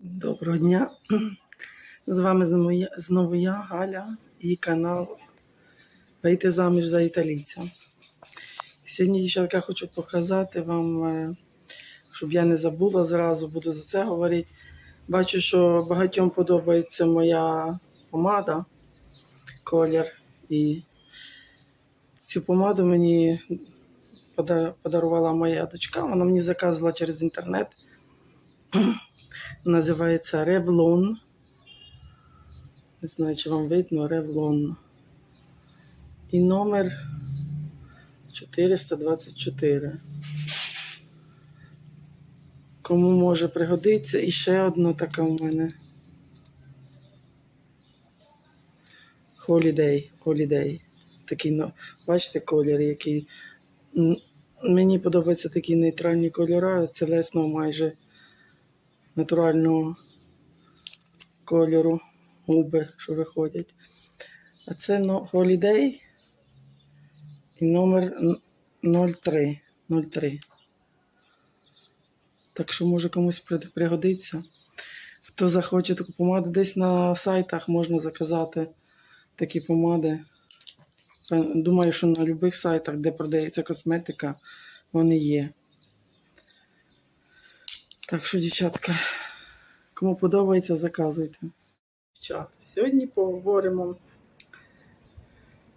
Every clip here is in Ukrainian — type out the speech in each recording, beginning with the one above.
Доброго дня. З вами знову я, Галя і канал Вийти заміж за італійця. Сьогодні, дівчатка, хочу показати вам, е, щоб я не забула зразу, буду за це говорити. Бачу, що багатьом подобається моя помада, колір. І цю помаду мені подарувала моя дочка. Вона мені заказувала через інтернет. Називається Revlon. Не знаю, чи вам видно Revlon. І номер 424. Кому може пригодитися. І ще одна така в мене. Holiday. Holiday. Такий, ну, бачите, колір, який. Мені подобаються такі нейтральні кольори, телесного майже натурального кольору губи, що виходять. А це Holiday і номер н- 03. 03. Так що може комусь пригодиться. Хто захоче таку помаду, десь на сайтах можна заказати такі помади. Думаю, що на будь-яких сайтах, де продається косметика, вони є. Так що, дівчатка, кому подобається, заказуйте. Дівчата, сьогодні поговоримо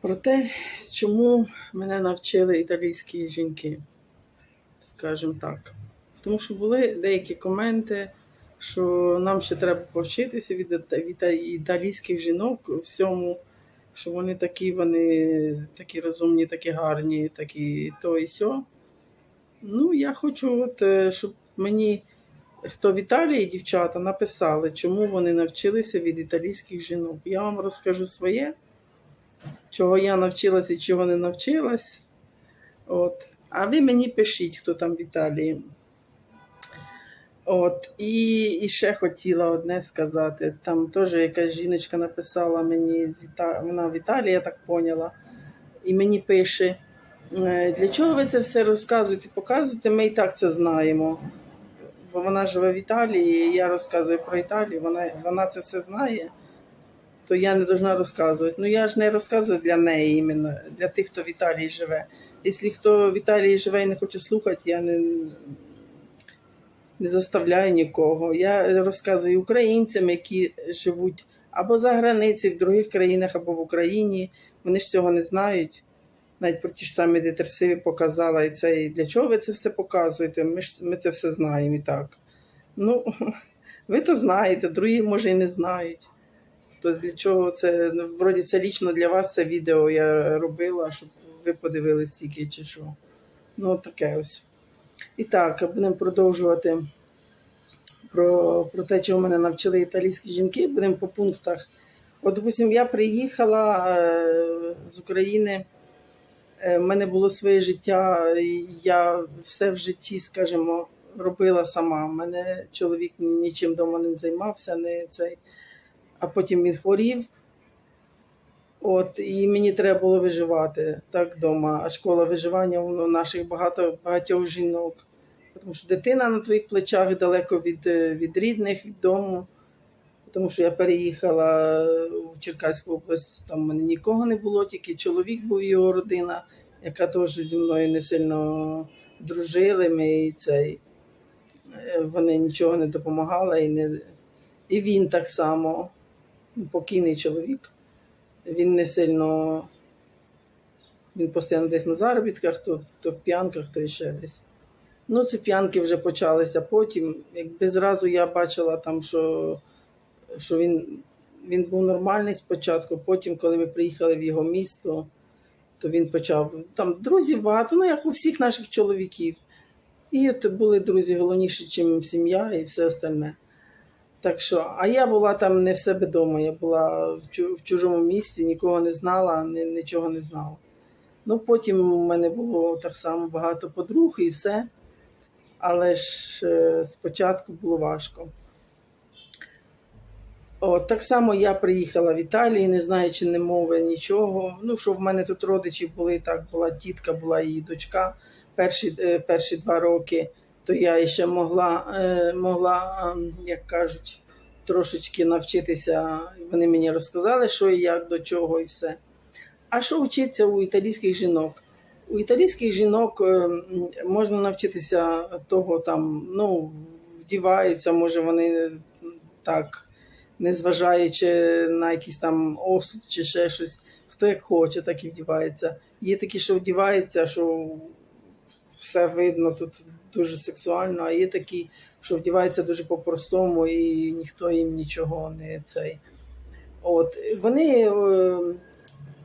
про те, чому мене навчили італійські жінки, скажімо так. Тому що були деякі коменти, що нам ще треба повчитися від, італійських жінок всьому, що вони такі, вони такі розумні, такі гарні, такі то і сьо. Ну, я хочу, от, е, щоб мені хто в Італії дівчата написали, чому вони навчилися від італійських жінок. Я вам розкажу своє, чого я навчилася і чого не навчилась. От. А ви мені пишіть, хто там в Італії. От. І, і ще хотіла одне сказати. Там теж якась жіночка написала мені, вона в Італії, я так поняла, і мені пише. «Е, Для чого ви це все розказуєте, показуєте? Ми і так це знаємо бо вона живе в Італії, і я розказую про Італію, вона, вона це все знає, то я не повинна розказувати. Ну я ж не розказую для неї іменно, для тих, хто в Італії живе. Якщо хто в Італії живе і не хоче слухати, я не, не заставляю нікого. Я розказую українцям, які живуть або за границею, в других країнах, або в Україні. Вони ж цього не знають. Навіть про ті ж самі детерсиви показала і це. І для чого ви це все показуєте? Ми ж ми це все знаємо і так. Ну, ви то знаєте, другі, може, і не знають. То для чого це? Вроді це лічно для вас це відео я робила, щоб ви подивились тільки чи що. Ну, таке ось. І так, будемо продовжувати про, про те, чого мене навчили італійські жінки. Будемо по пунктах. От, допустим, я приїхала е, з України. Е, в мене було своє життя, і я все в житті, скажімо, робила сама. Мене чоловік нічим вдома не займався, не цей. а потім він хворів. От, і мені треба було виживати так вдома. А школа виживання у наших багато багатьох жінок. Тому що дитина на твоїх плечах далеко від, е, від рідних, від дому. Тому що я переїхала в Черкаську область, там в мене нікого не було, тільки чоловік був його родина, яка теж зі мною не сильно дружили. Ми і цей, е, вони нічого не допомагали. І, не, і він так само, покійний чоловік. Він не сильно, він постійно десь на заробітках, то, то в п'янках, то ще десь. Ну, ці п'янки вже почалися потім. Якби зразу я бачила там, що що він, він був нормальний спочатку, потім, коли ми приїхали в його місто, то він почав там друзів багато, ну як у всіх наших чоловіків. І от були друзі головніші, ніж сім'я і все остальне. Так що, а я була там не в себе вдома, я була в, чу- в чужому місці, нікого не знала, ні, нічого не знала. Ну, потім у мене було так само багато подруг і все. Але ж е, спочатку було важко. От, так само я приїхала в Італію, не знаючи ні мови, нічого. Ну, що в мене тут родичі були, так була тітка, була її дочка перші, е, перші два роки. то я ще могла, е, могла, ем, як кажуть, трошечки навчитися. Вони мені розказали, що і як, до чого і все. А що вчиться у італійських жінок? У італійських жінок е, можна навчитися того, там, ну, вдіваються, може, вони так, незважаючи на якийсь там осуд чи ще щось. Хто як хоче, так і вдівається. Є такі, що вдіваються, що все видно тут дуже сексуально, а є такі, що вдіваються дуже по-простому, і ніхто їм нічого не цей. От вони е,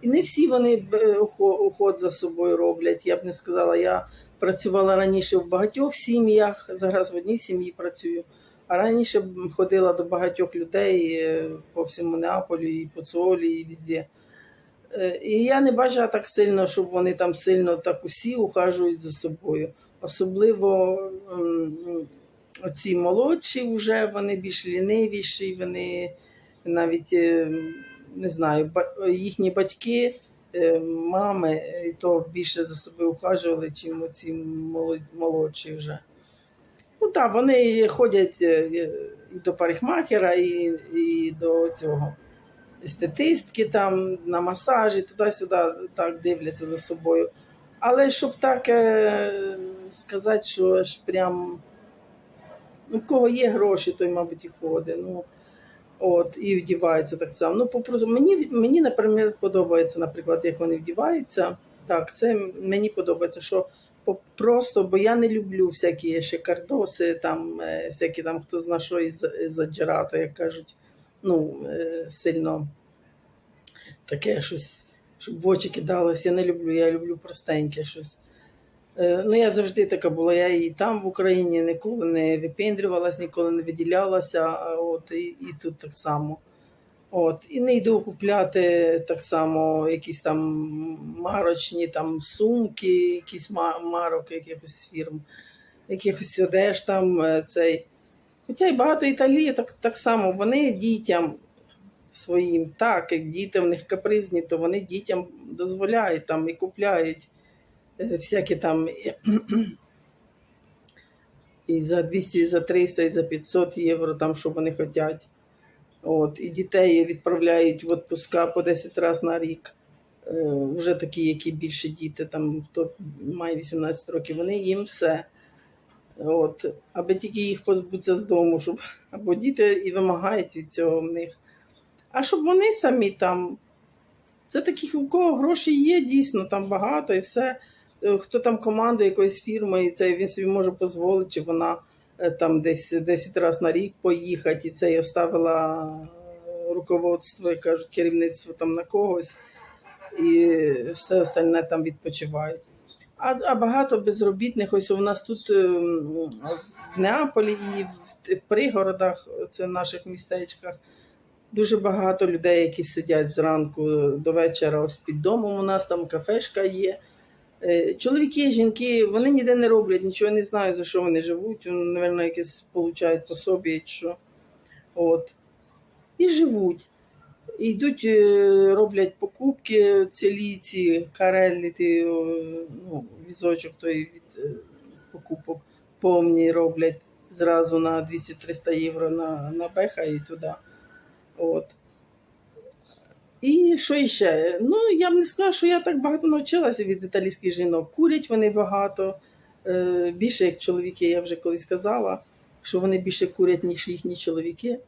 і не всі вони е, уход за собою роблять. Я б не сказала, я працювала раніше в багатьох сім'ях, зараз в одній сім'ї працюю. А раніше ходила до багатьох людей е, по всьому Неаполю, і по Цолі, і везде. Е, І я не бачила так сильно, щоб вони там сильно так усі ухажують за собою. Особливо оці молодші вже вони більш лінивіші, вони навіть е, не знаю, їхні батьки, мами, то більше за собою ухажували, чим оці молодші вже. Ну так, вони ходять е, е, і до парикмахера, і, і до цього естетистки там на масажі, туди-сюди так дивляться за собою. Але щоб так е, сказати, що аж прям ну, в кого є гроші, той, мабуть, і ходить. Ну, от, і вдівається так само. Ну, попросту, мені, мені, наприклад, подобається, наприклад, як вони вдіваються. Так, це мені подобається, що просто, бо я не люблю всякі шикардоси, там, е, всякі там, хто зна що із заджирато, як кажуть. Ну, е, сильно таке щось, щоб в очі кидалось. Я не люблю, я люблю простеньке щось. Е, Ну, я завжди така була. Я і там в Україні ніколи не випендрювалась, ніколи не виділялася. От, і, і тут так само. От, і не йду купляти так само якісь там марочні там сумки, якісь марок якихось фірм, якихось одеж там е, цей. Хоча й багато Італії так, так само, вони дітям своїм, так, як діти в них капризні, то вони дітям дозволяють там і купляють е, всякі там і за 200, і за 300, і за 500 євро, там, що вони хочуть. От, і дітей відправляють в відпуска по 10 разів на рік. Е, Вже такі, які більше діти, там, хто має 18 років, вони їм все. От, аби тільки їх позбутися з дому, щоб або діти і вимагають від цього в них. А щоб вони самі там. Це таких, у кого гроші є, дійсно, там багато і все. Е, Хто там командує якоюсь фірмою, це він собі може дозволити, чи вона там десь 10 разів на рік поїхати, і це і оставила е, руководство, як кажуть, керівництво там на когось, і все остальне там відпочивають. А, а багато безробітних, ось у нас тут ем, в Неаполі і в пригородах, це в наших містечках, дуже багато людей, які сидять зранку до вечора ось під домом. У нас там кафешка є. Е, Чоловіки, жінки, вони ніде не роблять, нічого не знаю, за що вони живуть. Вони, мабуть, якесь получають чи що. От. І живуть. І йдуть, е, роблять покупки цілі ці карелі, ті, ну, візочок той від е, покупок повні роблять зразу на 200-300 євро на, на беха і туди. От. І що іще? Ну, я б не сказала, що я так багато навчилася від італійських жінок. Курять вони багато, е, більше як чоловіки, я вже колись казала, що вони більше курять, ніж їхні чоловіки.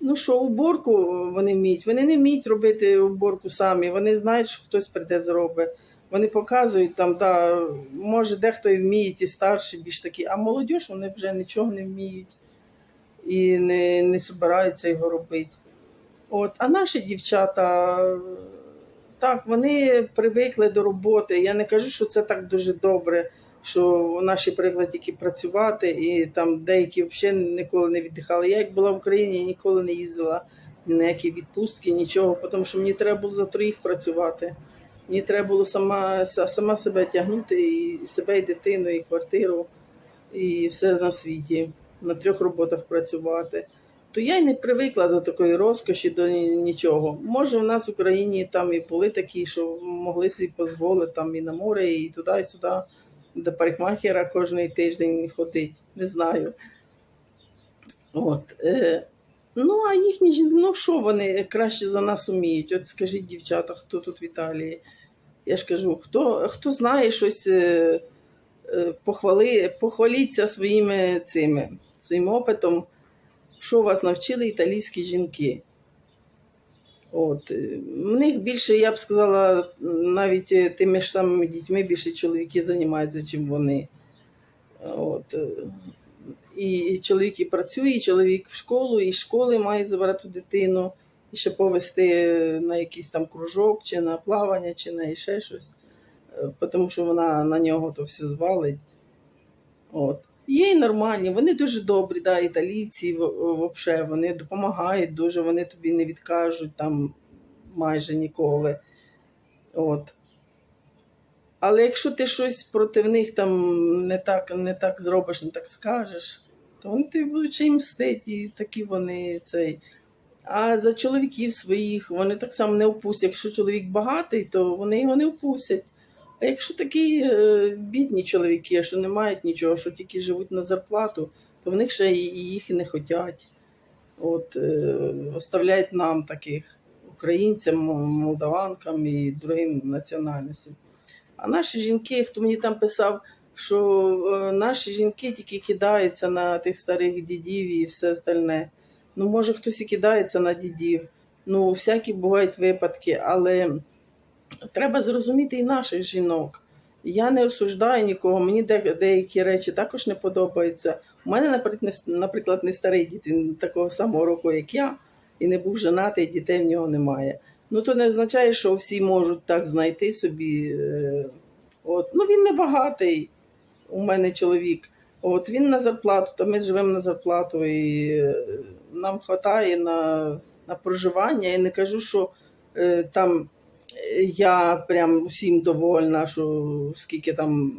Ну що, уборку вони вміють. Вони не вміють робити уборку самі. Вони знають, що хтось прийде зробить. Вони показують там, да, може, дехто і вміє, ті старші, більш такі, а молодь вони вже нічого не вміють і не, не збираються його робити. От, а наші дівчата, так, вони привикли до роботи. Я не кажу, що це так дуже добре, що наші привикли тільки працювати, і там деякі взагалі ніколи не віддихали. Я як була в Україні, я ніколи не їздила ні на які відпустки, нічого, тому що мені треба було за троїх працювати. Мені треба було сама, сама себе тягнути, і себе, і дитину, і квартиру, і все на світі, на трьох роботах працювати то я й не привикла до такої розкоші, до нічого. Може, в нас в Україні там і були такі, що могли собі дозволити там і на море, і туди, і сюди. до парикмахера кожен тиждень ходить, не знаю. От, е, ну, а їхні жінки, ну що вони краще за нас уміють? От скажіть, дівчата, хто тут в Італії? Я ж кажу, хто, хто знає щось, е, е, похвали, похваліться своїми цими, своїм опитом, що вас навчили італійські жінки. От. е, В них більше, я б сказала, навіть е, тими ж самими дітьми більше чоловіки займаються, чим вони. От. е, І чоловік і працює, і чоловік в школу, і з школи має забрати дитину, і ще повести на якийсь там кружок, чи на плавання, чи на ще щось. Тому що вона на нього то все звалить. От. Є і нормальні, вони дуже добрі, да, італійці взагалі, вони допомагають дуже, вони тобі не відкажуть там майже ніколи. От. Але якщо ти щось проти них там не так, не так зробиш, не так скажеш, то вони тобі будуть ще й мстити, і такі вони цей. А за чоловіків своїх вони так само не впустять. Якщо чоловік багатий, то вони його не впустять. А якщо такі е, бідні чоловіки, що не мають нічого, що тільки живуть на зарплату, то в них ще і їх і не хочуть. От, е, оставляють нам таких українцям, молдаванкам і другим національностям. А наші жінки, хто мені там писав, що е, наші жінки тільки кидаються на тих старих дідів і все остальне. Ну, може, хтось і кидається на дідів. Ну, всякі бувають випадки, але треба зрозуміти і наших жінок. Я не осуждаю нікого, мені деякі речі також не подобаються. У мене, наприклад, не, старий дід, такого самого року, як я, і не був женатий, дітей в нього немає. Ну, то не означає, що всі можуть так знайти собі. е, От. Ну, він не багатий, у мене чоловік. От він на зарплату, то ми живемо на зарплату, і е, нам вистачає на, на проживання. Я не кажу, що е, там я прям усім довольна, що скільки там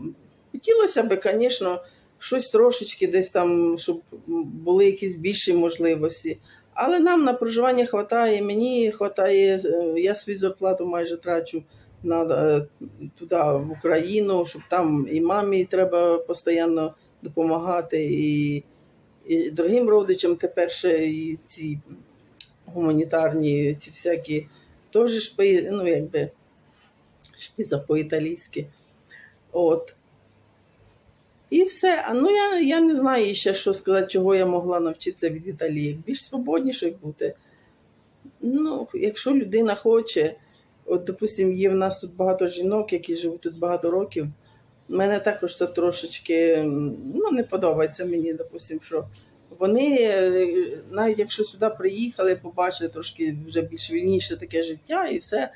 хотілося би, звісно, щось трошечки десь там, щоб були якісь більші можливості. Але нам на проживання вистачає, мені вистачає, я свою зарплату майже трачу на, е, туди, в Україну, щоб там і мамі треба постійно допомагати, і, і другим родичам тепер ще і ці гуманітарні, ці всякі теж шпи, ну якби шпиза по-італійськи. От. І все. А ну я, я не знаю ще, що сказати, чого я могла навчитися від Італії. Більш свободніше бути. Ну, якщо людина хоче, от, допустим, є в нас тут багато жінок, які живуть тут багато років. Мене також це трошечки ну, не подобається мені, допустим, що вони, е, навіть якщо сюди приїхали, побачили трошки вже більш вільніше таке життя і все,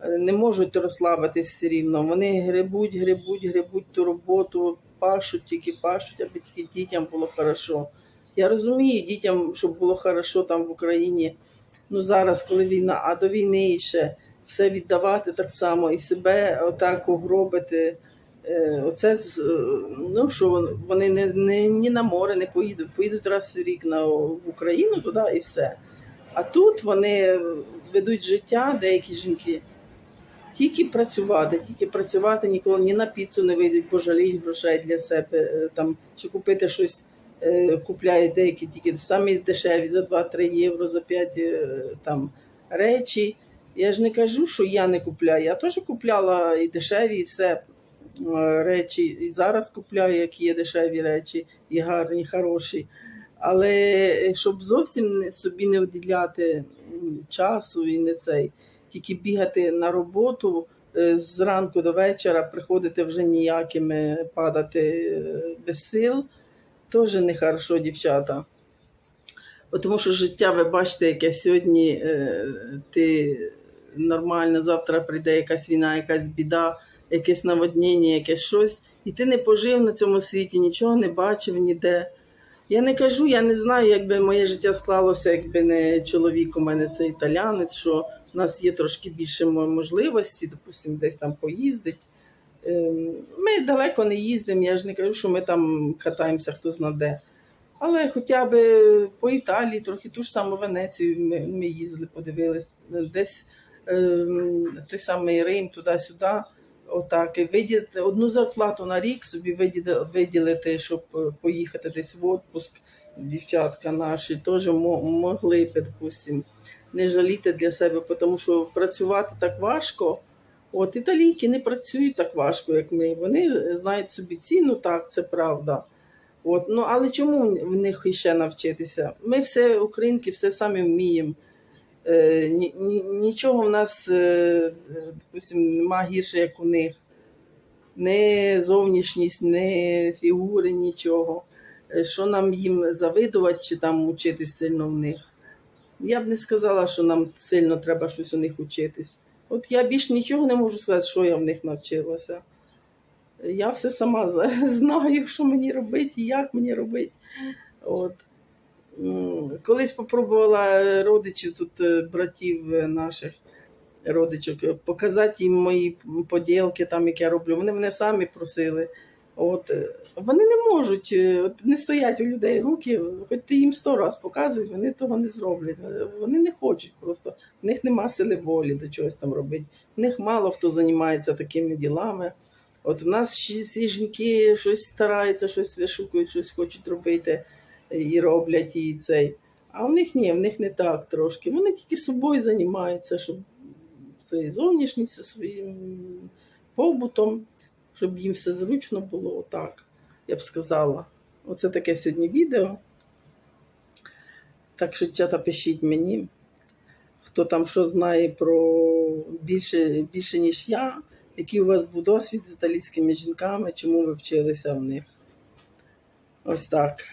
е, не можуть розслабитись все рівно. Вони грибуть, грибуть, грибуть ту роботу, пашуть, тільки пашуть, аби тільки дітям було хорошо. Я розумію дітям, щоб було хорошо там в Україні. Ну зараз, коли війна, а до війни ще все віддавати так само і себе отак угробити. Е, Оце е, ну що вони не, не ні на море не поїдуть, поїдуть раз в рік на в Україну туди і все. А тут вони ведуть життя, деякі жінки, тільки працювати, тільки працювати ніколи ні на піцу не вийдуть, бо жаліють грошей для себе е, там чи купити щось. Купляють деякі тільки самі дешеві за 2-3 євро, за 5 е, там речі. Я ж не кажу, що я не купляю. Я теж купляла і дешеві, і все речі. І зараз купляю, які є дешеві речі, і гарні, хороші. Але е, щоб зовсім собі не виділяти часу і не цей, тільки бігати на роботу е, зранку до вечора, приходити вже ніякими, падати е, без сил, теж не хорошо, дівчата. Тому що життя, ви бачите, яке сьогодні е, ти нормально, завтра прийде якась війна, якась біда, якесь наводнення, якесь щось, і ти не пожив на цьому світі, нічого не бачив ніде. Я не кажу, я не знаю, як би моє життя склалося, якби не чоловік у мене це італянець, що в нас є трошки більше можливості, допустимо, десь там поїздить. Ем, Ми далеко не їздимо, я ж не кажу, що ми там катаємося хто знаде. Але хоча б по Італії, трохи ту ж саму Венецію ми, ми їздили, подивились, десь ем, той самий Рим, туди-сюди. Отак, і виділити одну зарплату на рік собі виділи- виділити, щоб е, поїхати десь в відпуск. Дівчатка наші теж мо- могли допустим, не жаліти для себе, тому що працювати так важко. От італійки не працюють так важко, як ми. Вони знають собі ціну, так, це правда. От, ну, але чому в них іще навчитися? Ми все, українки, все самі вміємо. Е, ні, ні, нічого в нас, е, допустим, нема гірше, як у них. Не зовнішність, не фігури, нічого. Е, Що нам їм завидувати чи там учитись сильно в них? Я б не сказала, що нам сильно треба щось у них учитись. От я більш нічого не можу сказати, що я в них навчилася. Я все сама знаю, що мені робити і як мені робити. От. М, Колись попробувала родичів тут, е, братів е, наших родичок, е, показати їм мої поділки, там, які я роблю. Вони мене самі просили. От. Вони не можуть, от, не стоять у людей руки, хоч ти їм сто раз показуєш, вони того не зроблять. Вони не хочуть просто. В них нема сили волі до чогось там робити. В них мало хто займається такими ділами. От у нас всі, жінки щось стараються, щось вишукують, щось хочуть робити і роблять і цей. А в них ні, в них не так трошки. Вони тільки собою займаються, щоб своєю зовнішністю, своїм побутом, щоб їм все зручно було отак, я б сказала. Оце таке сьогодні відео. Так що, чата, пишіть мені, хто там що знає про більше, більше ніж я, який у вас був досвід з італійськими жінками, чому ви вчилися в них. Ось так.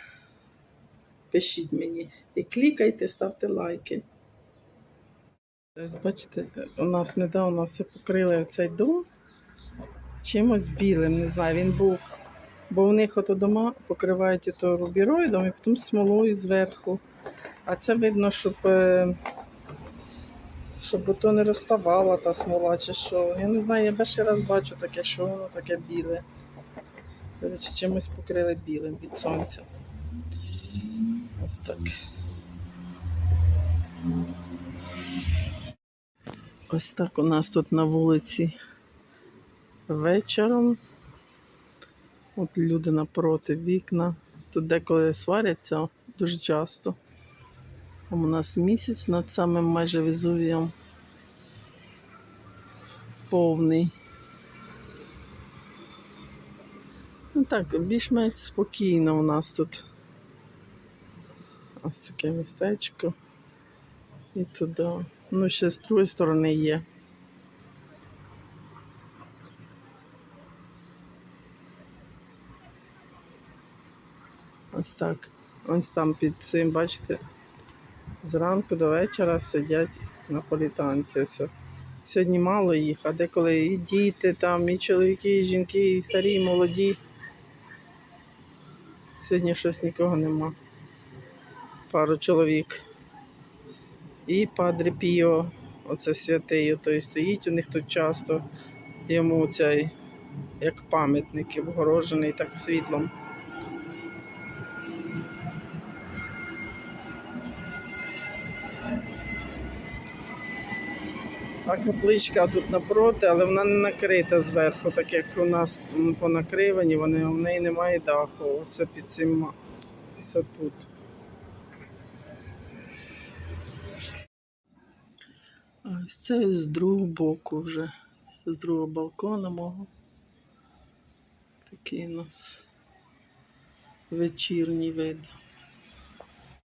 Пишіть мені. І клікайте, ставте лайки. Бачите, у нас недавно все покрили цей дом чимось білим, не знаю, він був, бо в них ото дома покривають ото рубіроїдом і потім смолою зверху. А це видно, щоб, е, щоб ото не розставала та смола чи що. Я не знаю, я перший раз бачу таке, що воно таке біле. Коротше, чимось покрили білим від сонця. Ось так. Ось так у нас тут на вулиці вечором. От люди напроти вікна. Тут деколи сваряться дуже часто. Там у нас місяць над самим майже Везувієм повний. Ну так, більш-менш спокійно у нас тут. Ось таке містечко. І туди. Ну, ще з другої сторони є. Ось так. Ось там під цим, бачите, зранку до вечора сидять наполітанці. Ось. Сьогодні мало їх, а деколи і діти, там, і чоловіки, і жінки, і старі, і молоді. Сьогодні щось нікого нема. Пару чоловік. І Падре Піо, оце святий, той стоїть у них тут часто. Йому цей, як пам'ятник, обгорожений так світлом. А капличка тут напроти, але вона не накрита зверху, так як у нас понакривані, вони, в неї немає даху. Все під цим все тут. А це з другого боку вже, з другого балкона мого. Такий у нас вечірній вид.